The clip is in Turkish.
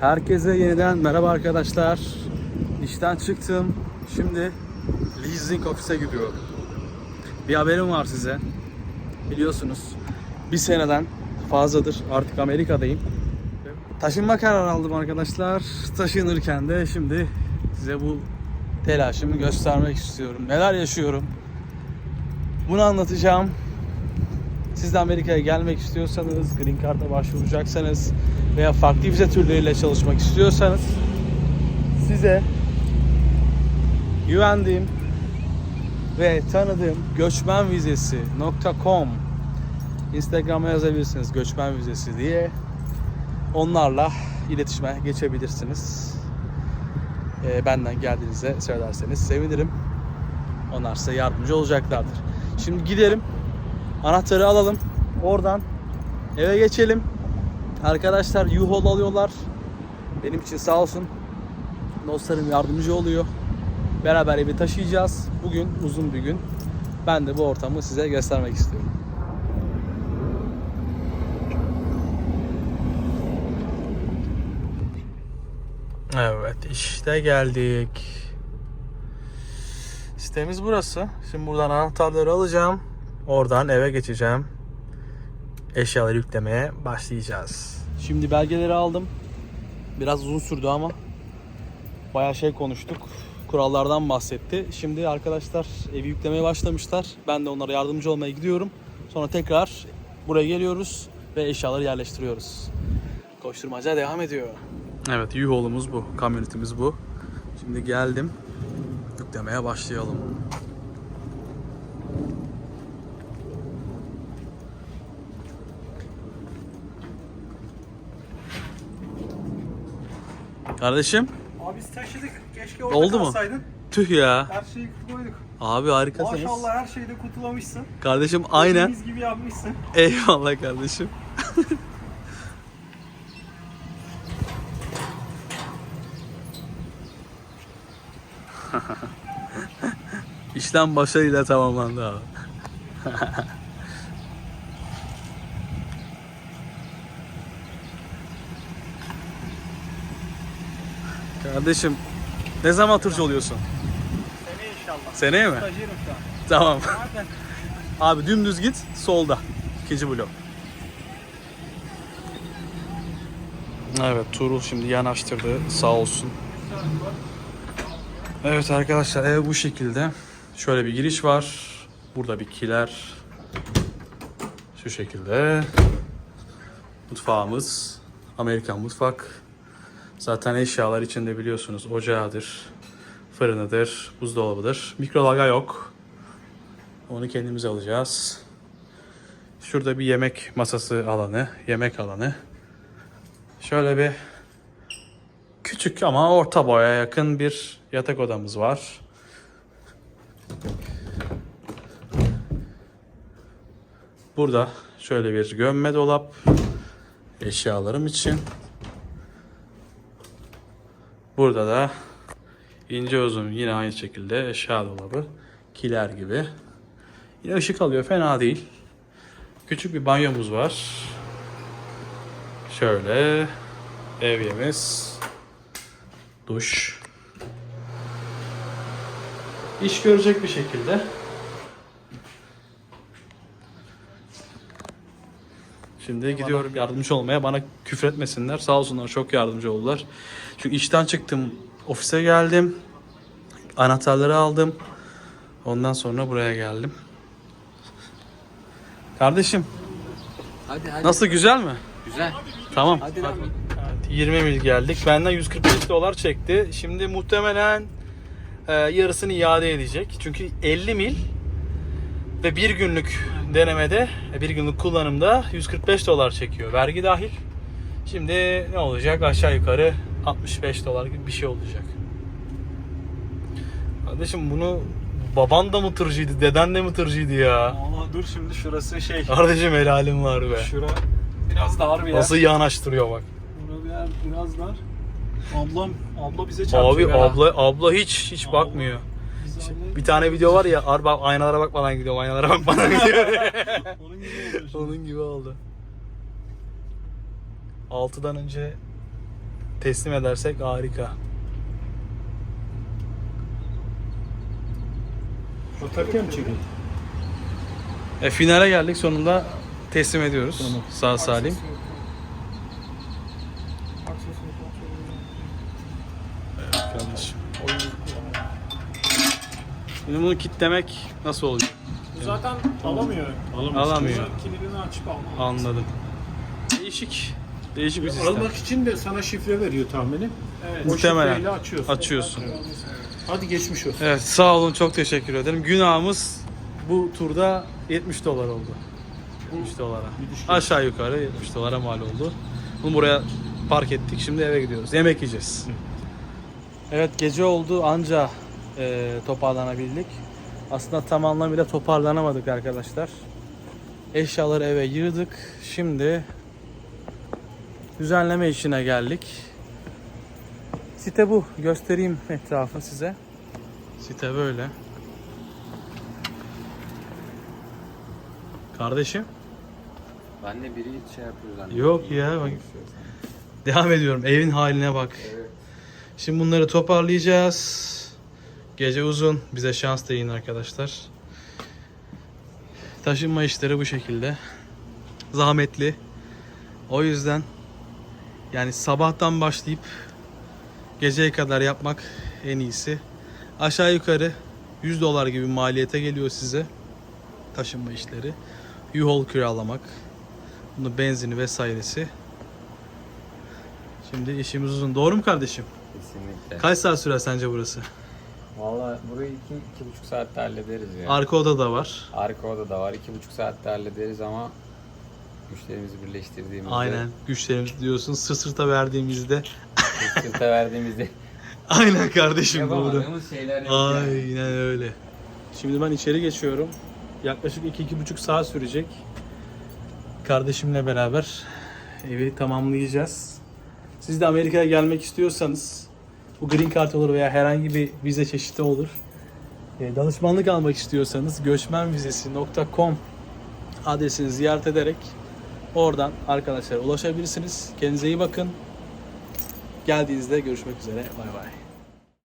Herkese yeniden merhaba arkadaşlar. İşten çıktım. Şimdi leasing ofise gidiyorum. Bir haberim var size. Biliyorsunuz bir seneden fazladır artık Amerika'dayım. Taşınma kararı aldım arkadaşlar. Taşınırken de şimdi size bu telaşımı göstermek istiyorum. Neler yaşıyorum. Bunu anlatacağım. Siz de Amerika'ya gelmek istiyorsanız, Green Card'a başvuracaksanız veya farklı vize türleriyle çalışmak istiyorsanız size güvendiğim ve tanıdığım göçmenvizesi.com Instagram'a yazabilirsiniz göçmen vizesi diye. Onlarla iletişime geçebilirsiniz. Ee, benden geldiğinizde söylerseniz sevinirim. Onlar size yardımcı olacaklardır. Şimdi gidelim. Anahtarı alalım. Oradan eve geçelim. Arkadaşlar U-Haul alıyorlar. Benim için sağ olsun. Dostlarım yardımcı oluyor. Beraber evi taşıyacağız. Bugün uzun bir gün. Ben de bu ortamı size göstermek istiyorum. Evet işte geldik. Sitemiz burası. Şimdi buradan anahtarları alacağım. Oradan eve geçeceğim. Eşyaları yüklemeye başlayacağız. Şimdi belgeleri aldım. Biraz uzun sürdü ama bayağı şey konuştuk. Kurallardan bahsetti. Şimdi arkadaşlar evi yüklemeye başlamışlar. Ben de onlara yardımcı olmaya gidiyorum. Sonra tekrar buraya geliyoruz ve eşyaları yerleştiriyoruz. Koşturmaca devam ediyor. Evet, U-Haul'umuz bu. Kamyonetimiz bu. Şimdi geldim. Yüklemeye başlayalım. Kardeşim, Abi biz taşıdık. Keşke orada Oldu mu? kalsaydın. tüh ya. Her şeyi koyduk. Abi harikasınız. Maşallah her şeyi de kutulamışsın. Kardeşim aynen. Dediğimiz gibi yapmışsın. Eyvallah kardeşim. İşlem başarıyla tamamlandı abi. Kardeşim ne zaman tırcı oluyorsun? Seneye inşallah. Seneye mi? Stajyerim şu an. Tamam. Zaten Abi dümdüz git solda. İkinci blok. Evet Tuğrul şimdi yanaştırdı sağ olsun. Evet arkadaşlar ev bu şekilde. Şöyle bir giriş var. Burada bir kiler. Şu şekilde. Mutfağımız. Amerikan mutfak. Zaten eşyalar içinde biliyorsunuz ocağıdır, fırınıdır, buzdolabıdır. Mikrodalga yok. Onu kendimiz alacağız. Şurada bir yemek masası alanı, yemek alanı. Şöyle bir küçük ama orta boya yakın bir yatak odamız var. Burada şöyle bir gömme dolap eşyalarım için. Burada da ince uzun yine aynı şekilde eşya dolabı, kiler gibi. Yine ışık alıyor fena değil. Küçük bir banyomuz var. Şöyle evyemiz, duş. İş görecek bir şekilde. Şimdi gidiyorum yardımcı olmaya. Bana küfretmesinler. Sağ olsunlar çok yardımcı oldular. Çünkü işten çıktım. Ofise geldim. Anahtarları aldım. Ondan sonra buraya geldim. Kardeşim Hadi hadi. nasıl güzel mi? Güzel. Tamam. Hadi. Evet, 20 mil geldik. Benden 145 dolar çekti. Şimdi muhtemelen e, yarısını iade edecek. Çünkü 50 mil ve bir günlük denemede, bir günlük kullanımda 145 dolar çekiyor. Vergi dahil. Şimdi ne olacak? Aşağı yukarı 65 dolar gibi bir şey olacak. Kardeşim bunu baban da mı tırcıydı, deden de mi tırcıydı ya? Allah dur şimdi şurası şey. Kardeşim helalim var be. Şura biraz dar bir yer. Nasıl yanaştırıyor bak. Bura bir yer biraz dar. Ablam, abla bize Abi çarpıyor. ya. abla abla hiç hiç bakmıyor. Bir tane video var ya arba aynalara bak falan gidiyor. Aynalara bak falan gidiyor. Onun gibi şimdi. Onun gibi oldu. 6'dan önce teslim edersek harika. Atarken mi çekeyim? E, finale geldik sonunda teslim ediyoruz. Sağ salim. Kardeşim. Şimdi bunu kitlemek nasıl oluyor? Zaten alamıyor. Alamıyor. Kilidini açıp alma. Anladım. Değişik. Değişik bir sistem. Almak için de sana şifre veriyor tahminim. Evet. O Muhtemelen. şifreyle açıyorsun. Açıyorsun. Hadi geçmiş olsun. Evet sağ olun çok teşekkür ederim. Günahımız bu turda 70 dolar oldu. 70 dolara. Aşağı yukarı 70 dolara mal oldu. Bunu buraya park ettik. Şimdi eve gidiyoruz. Yemek yiyeceğiz. Evet gece oldu anca e, toparlanabildik. Aslında tam anlamıyla toparlanamadık arkadaşlar. Eşyaları eve yığdık. Şimdi düzenleme işine geldik. Site bu. Göstereyim etrafı size. Site böyle. Kardeşim. Ben de biri şey yapıyor. Yok ya, bak. Devam ediyorum. Evin haline bak. Evet. Şimdi bunları toparlayacağız. Gece uzun. Bize şans deyin arkadaşlar. Taşınma işleri bu şekilde. Zahmetli. O yüzden yani sabahtan başlayıp geceye kadar yapmak en iyisi. Aşağı yukarı 100 dolar gibi maliyete geliyor size taşınma işleri. U-Haul kiralamak. Bunun benzini vesairesi. Şimdi işimiz uzun. Doğru mu kardeşim? Kesinlikle. Kaç saat sürer sence burası? Valla burayı iki, iki buçuk saatte hallederiz ya. Arka oda da var. Arka oda da var. iki buçuk saatte hallederiz ama güçlerimizi birleştirdiğimizde Aynen. Güçlerimiz diyorsun. Sırt sırta verdiğimizde. sırta verdiğimizde Aynen kardeşim doğru. şeyler yok yani. Aynen öyle. Şimdi ben içeri geçiyorum. Yaklaşık 2-2,5 saat sürecek. Kardeşimle beraber evi tamamlayacağız. Siz de Amerika'ya gelmek istiyorsanız bu green card olur veya herhangi bir vize çeşidi olur. E, Danışmanlık almak istiyorsanız göçmenvizesi.com adresini ziyaret ederek oradan arkadaşlara ulaşabilirsiniz. Kendinize iyi bakın. Geldiğinizde görüşmek üzere. Bay bay.